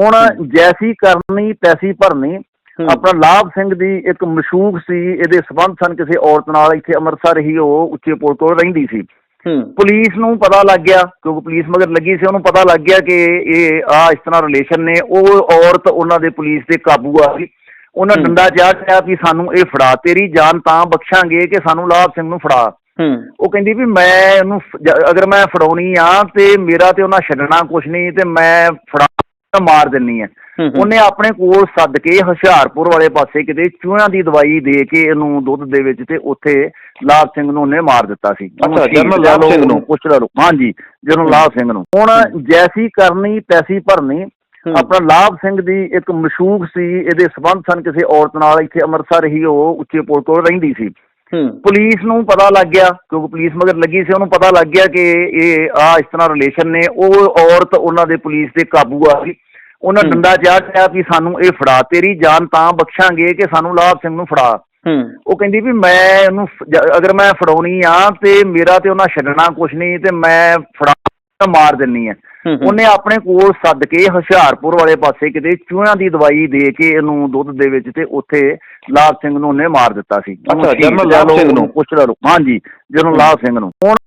ਹੁਣ ਜੈਸੀ ਕਰਨੀ ਤੈਸੀ ਭਰਨੀ। ਆਪਣਾ ਲਾਭ ਸਿੰਘ ਦੀ ਇੱਕ ਮਸ਼ੂਕ ਸੀ ਇਹਦੇ ਸਬੰਧ ਸਨ ਕਿਸੇ ਔਰਤ ਨਾਲ ਇੱਥੇ ਅੰਮ੍ਰਿਤਸਰ ਹੀ ਉਹ ਉੱਚੇ ਪੁਲ ਕੋਲ ਰਹਿੰਦੀ ਸੀ। ਪੁਲਿਸ ਨੂੰ ਪਤਾ ਲੱਗ ਗਿਆ ਕਿਉਂਕਿ ਪੁਲਿਸ ਮਗਰ ਲੱਗੀ ਸੀ ਉਹਨੂੰ ਪਤਾ ਲੱਗ ਗਿਆ ਕਿ ਇਹ ਆ ਇਸ ਤਰ੍ਹਾਂ ਰਿਲੇਸ਼ਨ ਨੇ ਉਹ ਔਰਤ ਉਹਨਾਂ ਦੇ ਪੁਲਿਸ ਦੇ ਕਾਬੂ ਆ ਗਈ। ਉਹਨਾਂ। ਡੰਡਾ ਚਾੜਿਆ ਵੀ ਸਾਨੂੰ ਇਹ ਫੜਾ ਤੇਰੀ ਜਾਨ ਤਾਂ ਬਖਸ਼ਾਂਗੇ ਕਿ ਸਾਨੂੰ ਲਾਭ ਸਿੰਘ ਨੂੰ ਫੜਾ। ਉਹ ਕਹਿੰਦੀ ਵੀ ਮੈਂ ਇਹਨੂੰ ਜ- ਅਗਰ ਮੈਂ ਫੜਾਉਣੀ ਆ ਤੇ ਮੇਰਾ ਤੇ ਉਹਨਾਂ ਛੱਡਣਾ ਕੁਛ ਨਹੀਂ ਤੇ ਮੈਂ ਫੜਾ ਮਾਰ ਦਿੰਨੀ ਹੂੰ। ਉਹਨੇ ਆਪਣੇ ਕੋਲ ਸੱਦ ਕੇ ਹੁਸ਼ਿਆਰਪੁਰ ਵਾਲੇ ਪਾਸੇ ਕਿਤੇ ਚੂਹਿਆਂ ਦੀ ਦਵਾਈ ਦੇ ਕੇ ਇਹਨੂੰ ਦੁੱਧ ਦੇ ਵਿੱਚ ਤੇ ਉੱਥੇ ਲਾਭ ਸਿੰਘ ਨੂੰ ਉਹਨੇ ਮਾਰ ਦਿੱਤਾ ਸੀ। ਉਹਨੂੰ ਅੱਛਾ, ਸ਼ਹੀਦ ਜਨਰਲ ਕਹਿ ਲਾਭ ਲਓ, ਸਿੰਘ ਨੂੰ। ਪੁੱਛ ਲਓ। ਹਾਂਜੀ ਜਨਰਲ ਲਾਭ ਸਿੰਘ ਨੂੰ। ਹੁਣ ਜੈਸੀ ਕਰਨੀ ਤੈਸੀ ਭਰਨੀ। ਆਪਣਾ ਲਾਭ ਸਿੰਘ ਦੀ ਇੱਕ ਮਸ਼ੂਕ ਸੀ ਇਹਦੇ ਸਬੰਧ ਸਨ ਕਿਸੇ ਔਰਤ ਨਾਲ ਇੱਥੇ ਅੰਮ੍ਰਿਤਸਰ ਹੀ ਉਹ ਉੱਚੇ ਪੁਲ ਕੋਲ ਰਹਿੰਦੀ ਸੀ। ਪੁਲਿਸ ਨੂੰ ਪਤਾ ਲੱਗ ਗਿਆ ਕਿਉਂਕਿ ਪੁਲਿਸ ਮਗਰ ਲੱਗੀ ਸੀ ਉਹਨੂੰ ਪਤਾ ਲੱਗ ਗਿਆ ਕਿ ਇਹ ਆ ਇਸ ਤਰ੍ਹਾਂ ਰਿਲੇਸ਼ਨ ਨੇ ਉਹ ਔਰਤ ਉਹਨਾਂ ਦੇ ਪੁਲਿਸ ਦੇ ਕਾਬੂ ਆ ਗਈ। ਉਹਨਾਂ। ਡੰਡਾ ਚਾੜਿਆ ਵੀ ਸਾਨੂੰ ਇਹ ਫੜਾ ਤੇਰੀ ਜਾਨ ਤਾਂ ਬਖਸ਼ਾਂਗੇ ਕਿ ਸਾਨੂੰ ਲਾਭ ਸਿੰਘ ਨੂੰ ਫੜਾ। ਉਹ ਕਹਿੰਦੀ ਵੀ ਮੈਂ ਜ- ਅਗਰ ਮੈਂ ਫੜਾਉਣੀ ਆ ਤੇ ਮੇਰਾ ਤੇ ਉਹਨਾਂ ਛੱਡਣਾ ਕੁਛ ਨਹੀਂ ਤੇ ਮੈਂ ਫੜਾ ਮਾਰ ਦਿੰਨੀ ਹੂੰ। ਉਹਨੇ ਆਪਣੇ ਕੋਲ ਸੱਦ ਕੇ ਹੁਸ਼ਿਆਰਪੁਰ ਵਾਲੇ ਪਾਸੇ ਕਿਤੇ ਚੂਹਿਆਂ ਦੀ ਦਵਾਈ ਦੇ ਕੇ ਇਹਨੂੰ ਦੁੱਧ ਦੇ ਵਿੱਚ ਤੇ ਉੱਥੇ ਲਾਭ ਸਿੰਘ ਨੂੰ ਉਹਨੇ ਮਾਰ ਦਿੱਤਾ ਸੀ ਅੱਛਾ, ਜਨਰਲ ਲਾਭ ਸਿੰਘ ਨੂੰ। ਪੁੱਛ ਲਓ ਹਾਂਜੀ ਜਨਰਲ ਲਾਭ ਸਿੰਘ ਨੂੰ ਹੁਣ